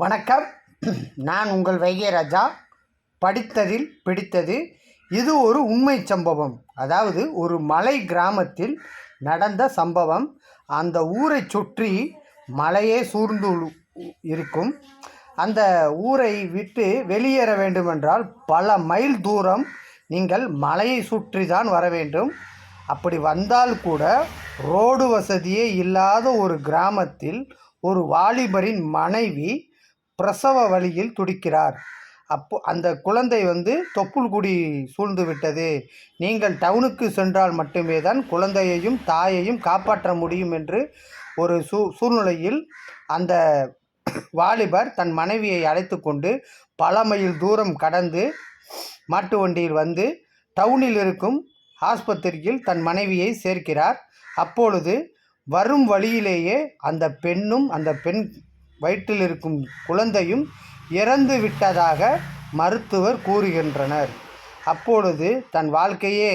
வணக்கம். நான் உங்கள் வைகை ராஜா படித்ததில் பிடித்தது இது ஒரு உண்மை சம்பவம். அதாவது ஒரு மலை கிராமத்தில் நடந்த சம்பவம். அந்த ஊரை சுற்றி மலையே சூழ்ந்து இருக்கும். அந்த ஊரை விட்டு வெளியேற வேண்டுமென்றால் பல மைல் தூரம் நீங்கள் மலையை சுற்றி தான் வர வேண்டும். அப்படி வந்தால் கூட ரோடு வசதியே இல்லாத ஒரு கிராமத்தில் ஒரு வாலிபரின் மனைவி பிரசவ வழியில் துடிக்கிறார். அப்போ அந்த குழந்தை வந்து தொப்புள் குடி சூழ்ந்து விட்டது. நீங்கள் டவுனுக்கு சென்றால் மட்டுமே தான் குழந்தையையும் தாயையும் காப்பாற்ற முடியும் என்று ஒரு சூ சூழ்நிலையில் அந்த வாலிபர் தன் மனைவியை அழைத்து கொண்டு பல மைல் தூரம் கடந்து மாட்டு வண்டியில் வந்து டவுனில் இருக்கும் ஆஸ்பத்திரியில் தன் மனைவியை சேர்க்கிறார். அப்பொழுது வரும் வழியிலேயே அந்த பெண்ணும் அந்த பெண் வயிற்றில் இருக்கும் குழந்தையும் இறந்து விட்டதாக மருத்துவர் கூறுகின்றனர். அப்பொழுது தன் வாழ்க்கையே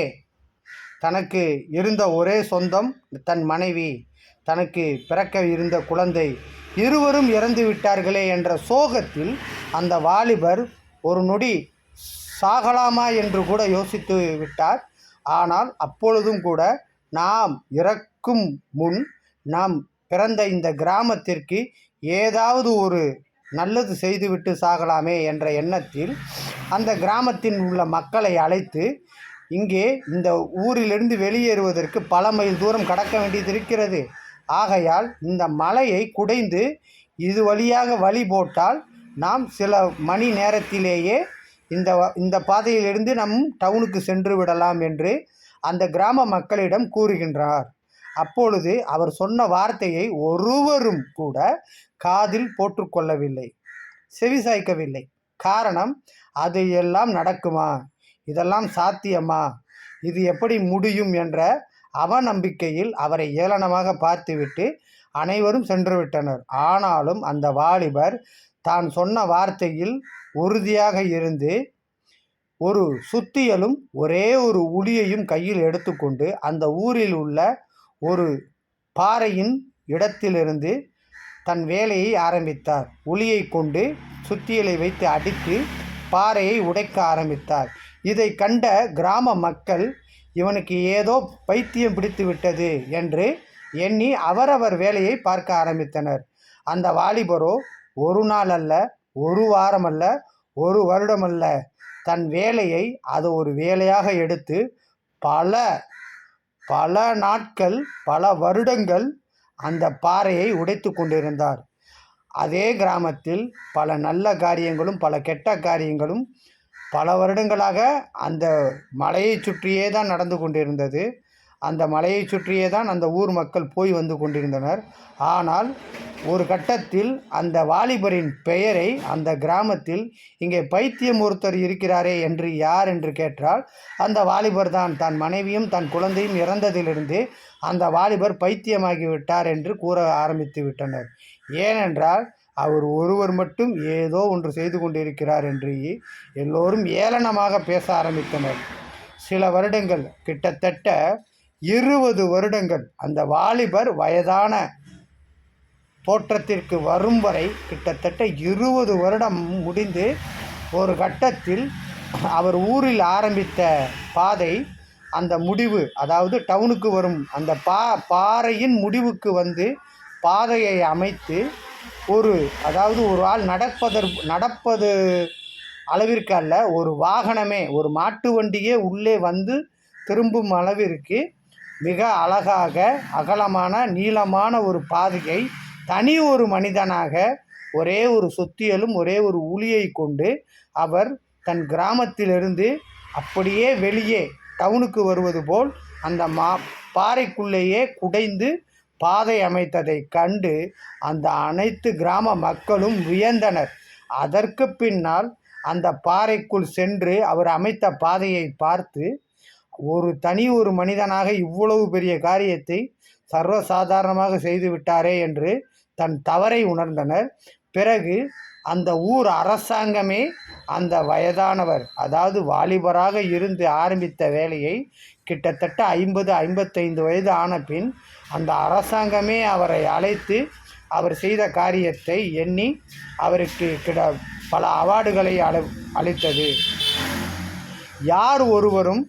தனக்கு இருந்த ஒரே சொந்தம் தன் மனைவி தனக்கு பிறக்க இருந்த குழந்தை இருவரும் இறந்து விட்டார்களே என்ற சோகத்தில் அந்த வாலிபர் ஒரு நொடி சாகலாமா என்று கூட யோசித்து விட்டார். ஆனால் அப்பொழுதும் கூட நாம் இறக்கும் முன் நாம் பிறந்த இந்த கிராமத்திற்கு ஏதாவது ஒரு நல்லது செய்துவிட்டு சாகலாமே என்ற எண்ணத்தில் அந்த கிராமத்தில் உள்ள மக்களை அழைத்து இங்கே இந்த ஊரிலிருந்து வெளியேறுவதற்கு பல மைல் தூரம் கடக்க வேண்டியது இருக்கிறது ஆகையால் இந்த மலையை குடைந்து இது வழியாக வழி போட்டால் நாம் சில மணி நேரத்திலேயே இந்த இந்த பாதையிலிருந்து நம் டவுனுக்கு சென்று விடலாம் என்று அந்த கிராம மக்களிடம் கூறுகின்றார். அப்பொழுது அவர் சொன்ன வார்த்தையை ஒருவரும் கூட காதில் போற்றுக்கொள்ளவில்லை செவிசாய்க்கவில்லை. காரணம் அது எல்லாம் நடக்குமா? இதெல்லாம் சாத்தியமா? இது எப்படி முடியும் என்ற அவநம்பிக்கையில் அவரை ஏளனமாக பார்த்துவிட்டு அனைவரும் சென்றுவிட்டனர். ஆனாலும் அந்த வாலிபர் தான் சொன்ன வார்த்தையில் உறுதியாக இருந்து ஒரு சுத்தியலும் ஒரே ஒரு உளியையும் கையில் எடுத்துக்கொண்டு அந்த ஊரில் உள்ள ஒரு பாறையின் இடத்திலிருந்து தன் வேலையை ஆரம்பித்தார். உளியை கொண்டு சுத்தியலை வைத்து அடித்து பாறையை உடைக்க ஆரம்பித்தார். இதை கண்ட கிராம மக்கள் இவனுக்கு ஏதோ பைத்தியம் பிடித்து விட்டது என்று எண்ணி அவரவர் வேலையை பார்க்க ஆரம்பித்தனர். அந்த வாலிபரோ ஒரு நாள் அல்ல ஒரு வாரம் அல்ல ஒரு வருடம் அல்ல. தன் வேலையை அது ஒரு வேலையாக எடுத்து பல பல நாட்கள் பல வருடங்கள் அந்த பாறையை உடைத்து கொண்டிருந்தார். அதே கிராமத்தில் பல நல்ல காரியங்களும் பல கெட்ட காரியங்களும் பல வருடங்களாக அந்த மலையை சுற்றியே தான் நடந்து கொண்டிருந்தது. அந்த மலையை சுற்றியே தான் அந்த ஊர் மக்கள் போய் வந்து கொண்டிருந்தனர். ஆனால் ஒரு கட்டத்தில் அந்த வாலிபரின் பெயரை அந்த கிராமத்தில் இங்கே பைத்தியம் ஒருத்தர் இருக்கிறாரே என்று யார் என்று கேட்டால் அந்த வாலிபர் தான். தன் மனைவியும் தன் குழந்தையும் இறந்ததிலிருந்து அந்த வாலிபர் பைத்தியமாகிவிட்டார் என்று கூற ஆரம்பித்து விட்டனர். ஏனென்றால் அவர் ஒருவர் மட்டும் ஏதோ ஒன்று செய்து கொண்டிருக்கிறார் என்று எல்லோரும் ஏளனமாக பேச ஆரம்பித்தனர். சில வருடங்கள் கிட்டத்தட்ட இருபது வருடங்கள் அந்த வாலிபர் வயதான தோற்றத்திற்கு வரும் வரை கிட்டத்தட்ட இருபது வருடம் முடிந்து ஒரு கட்டத்தில் அவர் ஊரில் ஆரம்பித்த பாதை அந்த முடிவு அதாவது டவுனுக்கு வரும் அந்த பா பாறையின் முடிவுக்கு வந்து பாதையை அமைத்து ஒரு அதாவது ஒரு ஆள் நடப்பதற் நடப்பது அளவிற்கு அல்ல ஒரு வாகனமே ஒரு மாட்டு வண்டியே உள்ளே வந்து திரும்பும் அளவிற்கு மிக அழகாக அகலமான நீளமான ஒரு பாதையை தனி ஒரு மனிதனாக ஒரே ஒரு சுத்தியலும் ஒரே ஒரு ஊழியை கொண்டு அவர் தன் கிராமத்திலிருந்து அப்படியே வெளியே டவுனுக்கு வருவது போல் அந்த மா பாறைக்குள்ளேயே குடைந்து பாதை அமைத்ததை கண்டு அந்த அனைத்து கிராம மக்களும் வியந்தனர். அதற்கு பின்னால் அந்த பாறைக்குள் சென்று அவர் அமைத்த பாதையை பார்த்து ஒரு தனி ஒரு மனிதனாக இவ்வளவு பெரிய காரியத்தை சர்வசாதாரணமாக செய்து விட்டாரே என்று தன் தவறை உணர்ந்தனர். பிறகு அந்த ஊர் அரசாங்கமே அந்த வயதானவர் அதாவது வாலிபராக இருந்து ஆரம்பித்த வேலையை கிட்டத்தட்ட ஐம்பது ஐம்பத்தைந்து வயது ஆன பின் அந்த அரசாங்கமே அவரை அழைத்து அவர் செய்த காரியத்தை எண்ணி அவருக்கு கிட பல அவார்டுகளை அள அளித்தது. யார் ஒருவரும்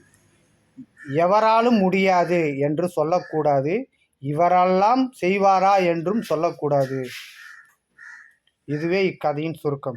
எவராலும் முடியாது என்று சொல்லக்கூடாது. இவரெல்லாம் செய்வாரா என்றும் சொல்லக்கூடாது. இதுவே இக்கதையின் சுருக்கம்.